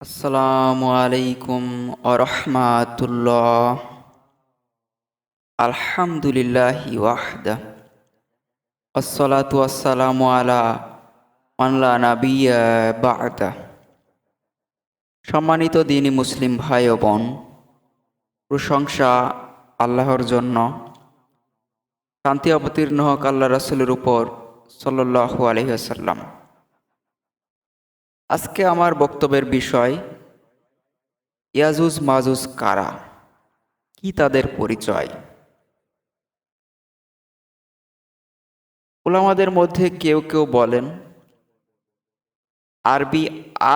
আসসালামু আলাইকুম আরহামাতুল্লাহ। আলহামদুলিল্লাহ ওয়াহদা। আসসালাতু আসসালামু আলা মানলা নাবিয়া সম্মানিত দিনী মুসলিম ভাই ও বোন, প্রশংসা আল্লাহর জন্য। শান্তি অবতীর্ণ হোক আল্লাহ রসুলের উপর সাল্লাল্লাহু আলাইহি আসাল্লাম আজকে আমার বক্তব্যের বিষয়, ইয়াজুজ মাজুজ কারা? কি তাদের পরিচয়? ওলামাদের মধ্যে কেউ কেউ বলেন, আরবি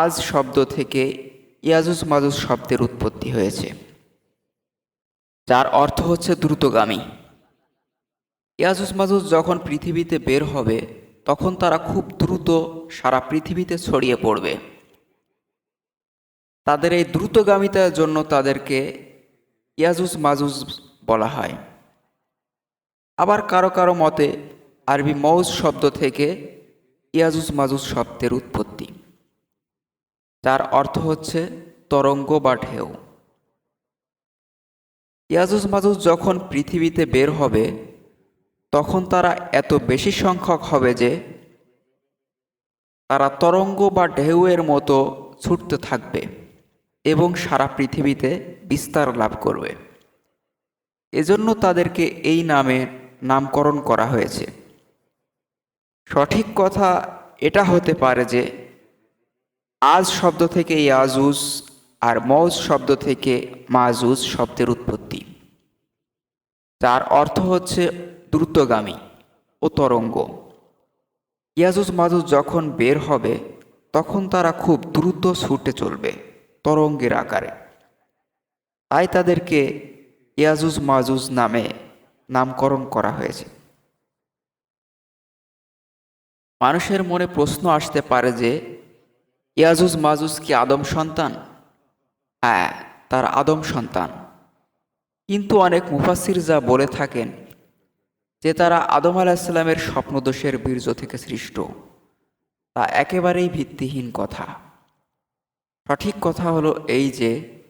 আজ শব্দ থেকে ইয়াজুজ মাজুজ শব্দের উৎপত্তি হয়েছে, যার অর্থ হচ্ছে দ্রুতগামী। ইয়াজুজ মাজুজ যখন পৃথিবীতে বের হবে তখন তারা খুব দ্রুত সারা পৃথিবীতে ছড়িয়ে পড়বে। তাদের এই দ্রুতগামিতার জন্য তাদেরকে ইয়াজুজ মাজুজ বলা হয়। আবার কারও কারও মতে, আরবি মৌজ শব্দ থেকে ইয়াজুজ মাজুজ শব্দের উৎপত্তি, যার অর্থ হচ্ছে তরঙ্গ বা ঢেউ। ইয়াজুজ মাজুজ যখন পৃথিবীতে বের হবে তখন তারা এত বেশি সংখ্যক হবে যে তারা তরঙ্গ বা ঢেউয়ের মতো ছুটতে থাকবে এবং সারা পৃথিবীতে বিস্তার লাভ করবে। এজন্য তাদেরকে এই নামে নামকরণ করা হয়েছে। সঠিক কথা এটা হতে পারে যে আজ শব্দ থেকে ইয়াজুজ আর মৌজ শব্দ থেকে মাজুজ শব্দের উৎপত্তি। যার অর্থ হচ্ছে দ্রুতগামী ও তরঙ্গ। ইয়াজুজ মাজুজ যখন বের হবে, তখন তারা খুব দ্রুত ছুটে চলবে তরঙ্গের আকারে। তাই তাদেরকে ইয়াজুজ মাজুজ নামে নামকরণ করা হয়েছে। মানুষের মনে প্রশ্ন আসতে পারে যে ইয়াজুজ মাজুজ কি আদম সন্তান? হ্যাঁ তার আদম সন্তান। কিন্তু অনেক মুফাসির যা বলে থাকেন যে তারা আদম আলাহিসাল্লামের স্বপ্নদোষের বীর্য থেকে সৃষ্ট। তা একেবারেই ভিত্তিহীন কথা। সঠিক কথা হলো এই যে,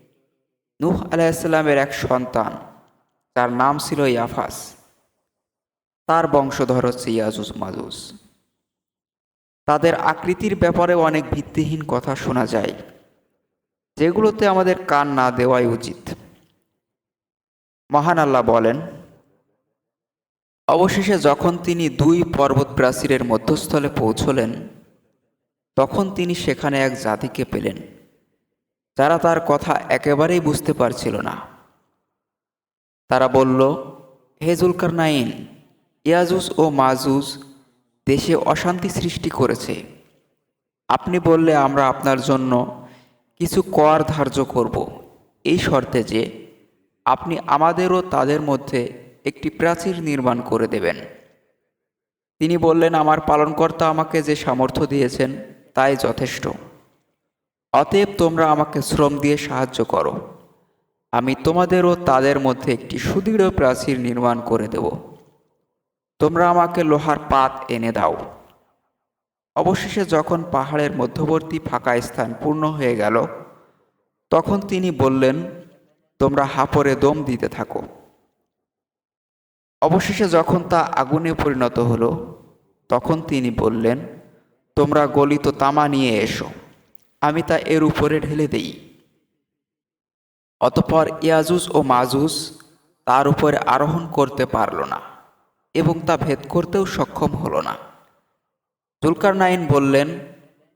নূহ আলাহিসাল্লামের এক সন্তান তার নাম ছিল ইয়াফাস। তার বংশধর হচ্ছে ইয়াজুজ মাজুজ। তাদের আকৃতির ব্যাপারেও অনেক ভিত্তিহীন কথা শোনা যায়। যেগুলোতে আমাদের কান না দেওয়াই উচিত। মহান আল্লাহ বলেন অবশেষে যখন তিনি দুই পর্বত প্রাচীরের মধ্যস্থলে পৌঁছলেন, তখন তিনি সেখানে এক জাতিকে পেলেন। যারা তার কথা একেবারেই বুঝতে পারছিল না। তারা বলল, হে জুলকার নাইন ইয়াজুজ ও মাজুজ দেশে অশান্তি সৃষ্টি করেছে। আপনি বললে আমরা আপনার জন্য কিছু কর ধার্য করব। এই শর্তে যে, আপনি আমাদেরও তাদের মধ্যে একটি প্রাচীর নির্মাণ করে দেবেন। তিনি বললেন, আমার পালনকর্তা আমাকে যে সামর্থ্য দিয়েছেন, তাই যথেষ্ট। অতএব তোমরা আমাকে শ্রম দিয়ে সাহায্য করো। আমি তোমাদেরও তাদের মধ্যে একটি সুদৃঢ় প্রাচীর নির্মাণ করে দেব। তোমরা আমাকে লোহার পাত এনে দাও। অবশেষে যখন পাহাড়ের মধ্যবর্তী ফাঁকা স্থান পূর্ণ হয়ে গেল, তখন তিনি বললেন, তোমরা হাপরে দম দিতে থাকো। অবশেষে যখন তা আগুনে পরিণত হলো, তখন তিনি বললেন, তোমরা গলিত তামা নিয়ে এসো, আমি তা এর উপরে ঢেলে দেই। অতপর ইয়াজুজ ও মাজুজ তার উপরে আরোহণ করতে পারল না এবং তা ভেদ করতেও সক্ষম হলো না। জুলকার নাইন বললেন,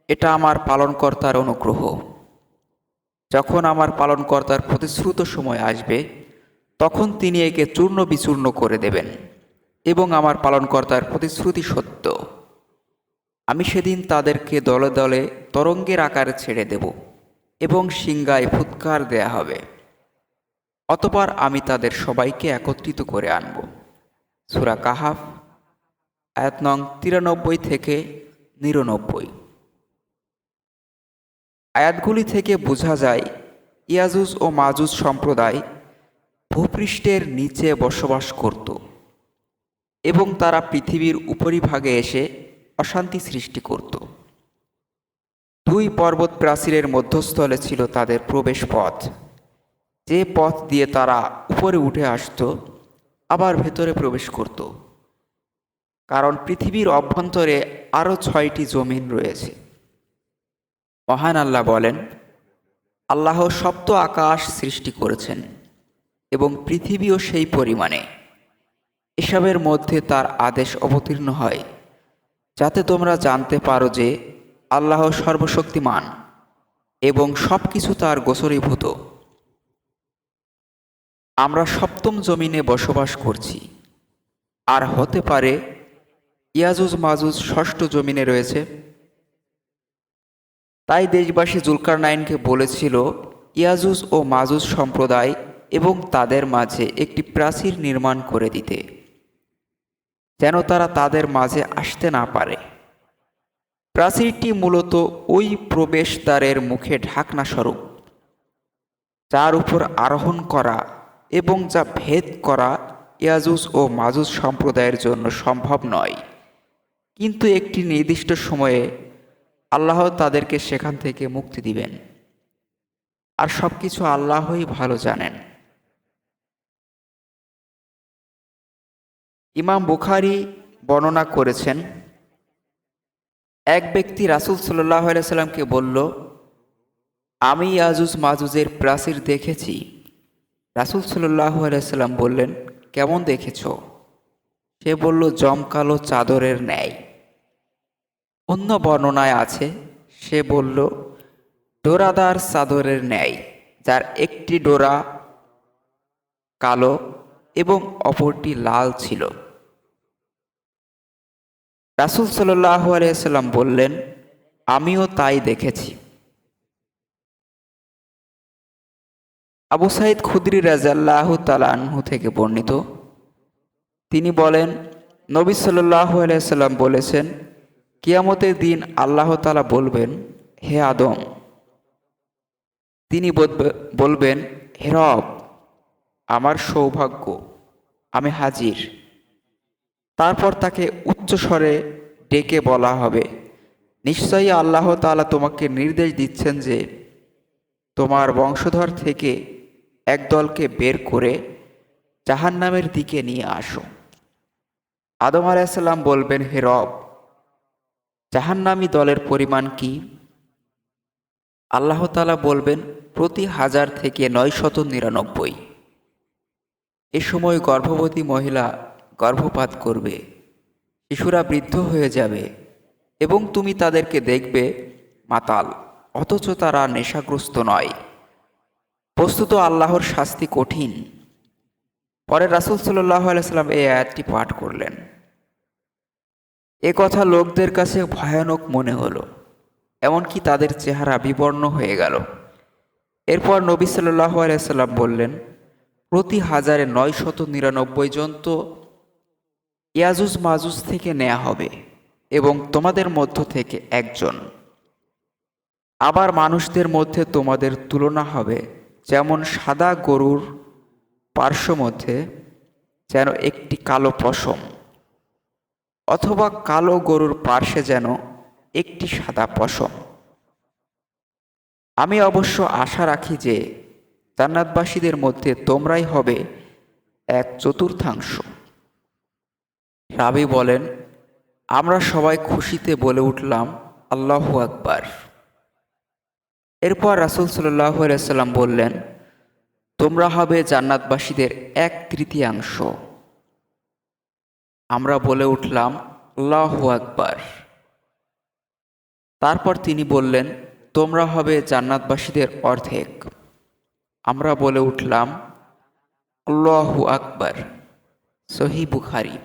এটা আমার পালনকর্তার অনুগ্রহ। যখন আমার পালনকর্তার প্রতিশ্রুত সময় আসবে তখন তিনি একে চূর্ণ বিচূর্ণ করে দেবেন এবং আমার পালনকর্তার প্রতিশ্রুতি সত্য। আমি সেদিন তাদেরকে দলে দলে তরঙ্গের আকারে ছেড়ে দেব এবং সিংগায় ফুৎকার দেয়া হবে। অতপর আমি তাদের সবাইকে একত্রিত করে আনব। সুরা কাহাফ, আয়াত নং তিরানব্বই থেকে নিরানব্বই। আয়াতগুলি থেকে বোঝা যায়, ইয়াজুজ ও মাজুজ সম্প্রদায় ভূপৃষ্ঠের নিচে বসবাস করত এবং তারা পৃথিবীর উপরিভাগে এসে অশান্তি সৃষ্টি করত। দুই পর্বত প্রাচীরের মধ্যস্থলে ছিল তাদের প্রবেশ পথ যে পথ দিয়ে তারা উপরে উঠে আসতো, আবার ভেতরে প্রবেশ করত। কারণ পৃথিবীর অভ্যন্তরে আরও ছয়টি জমিন রয়েছে। মহান আল্লাহ বলেন, আল্লাহ সপ্ত আকাশ সৃষ্টি করেছেন। এবং পৃথিবীও সেই পরিমাণে। এসবের মধ্যে তার আদেশ অবতীর্ণ হয়, যাতে তোমরা জানতে পারো যে আল্লাহ সর্বশক্তিমান এবং সব কিছু তার গোচরীভূত। আমরা সপ্তম জমিনে বসবাস করছি। আর হতে পারে ইয়াজুজ মাজুজ ষষ্ঠ জমিনে রয়েছে। তাই দেশবাসী জুলকার নাইনকে বলেছিল, ইয়াজুজ ও মাজুজ সম্প্রদায় এবং তাদের মাঝে একটি প্রাচীর নির্মাণ করে দিতে, যেন তারা তাদের মাঝে আসতে না পারে। প্রাচীরটি মূলত ওই প্রবেশদ্বারের মুখে ঢাকনা স্বরূপ, যার উপর আরোহণ করা এবং যা ভেদ করা ইয়াজুজ ও মাজুজ সম্প্রদায়ের জন্য সম্ভব নয়। কিন্তু একটি নির্দিষ্ট সময়ে আল্লাহ তাদেরকে সেখান থেকে মুক্তি দিবেন। আর সব কিছু আল্লাহই ভালো জানেন। ইমাম বুখারি বর্ণনা করেছেন, এক ব্যক্তি রাসুল সাল্লাহ সাল্লামকে বলল, আমি ইয়াজুজ মাজুজের প্রাচীর দেখেছি। রাসুল সাল্লাহ সাল্লাম বললেন, কেমন দেখেছ? সে বলল, জমকালো চাদরের ন্যায়। অন্য বর্ণনায় আছে, সে বলল, ডোরাদার চাদরের ন্যায়, যার একটি ডোরা কালো এবং অপরটি লাল ছিল। রাসুল সাল্লাহ আলিয়াল্লাম বললেন, আমিও তাই দেখেছি। আবু সাইদ খুদরি রাজাল্লাহ তালাহু থেকে বর্ণিত, তিনি বলেন, নবী সাল্লাহ আলিয়াল্লাম বলেছেন, কিয়ামতের দিন আল্লাহ তালা বলবেন, হে আদম। তিনি বলবেন, হে রব, আমার সৌভাগ্য, আমি হাজির। তারপর তাকে উচ্চস্বরে ডেকে বলা হবে। নিশ্চয়ই আল্লাহ তালা তোমাকে নির্দেশ দিচ্ছেন যে তোমার বংশধর থেকে এক দলকে বের করে জাহান্নামের দিকে নিয়ে আসো। আদম আলাইসাল্লাম বলবেন, হে রব, জাহান্নামী দলের পরিমাণ কি? আল্লাহ তালা বলবেন, প্রতি হাজার থেকে নয় শত নিরানব্বই। এ সময় গর্ভবতী মহিলা গর্ভপাত করবে। শিশুরা বৃদ্ধ হয়ে যাবে এবং তুমি তাদেরকে দেখবে, মাতাল, অথচ তারা নেশাগ্রস্ত নয়। বস্তুত আল্লাহর শাস্তি কঠিন। পরে রাসুল সাল্লাহ আলাইসাল্লাম এই আয়াতটি পাঠ করলেন। এ কথা লোকদের কাছে ভয়ানক মনে হলো, এমনকি তাদের চেহারা বিবর্ণ হয়ে গেল। এরপর নবী সাল্লাহ আলাইসাল্লাম বললেন, প্রতি হাজারে নয় শত নিরানব্বই জন তো ইয়াজুজ মাজুজ থেকে নেওয়া হবে এবং তোমাদের মধ্য থেকে একজন। আবার মানুষদের মধ্যে তোমাদের তুলনা হবে যেমন সাদা গরুর পার্শ্ব মধ্যে যেন একটি কালো পশম অথবা কালো গরুর পার্শ্বে যেন একটি সাদা পশম। আমি অবশ্য আশা রাখি যে জান্নাতবাসীদের মধ্যে তোমরাই হবে এক চতুর্থাংশ। রাবি বলেন, আমরা সবাই খুশিতে বলে উঠলাম, আল্লাহু আকবার। এরপর রাসুল সাল্লাহ সাল্লাম বললেন, তোমরা হবে জান্নাতবাসীদের এক তৃতীয়াংশ। আমরা বলে উঠলাম, আল্লাহু আকবার। তারপর তিনি বললেন, তোমরা হবে জান্নাতবাসীদের অর্ধেক। আমরা বলে উঠলাম, আল্লাহু আকবার। সহি বুখারি।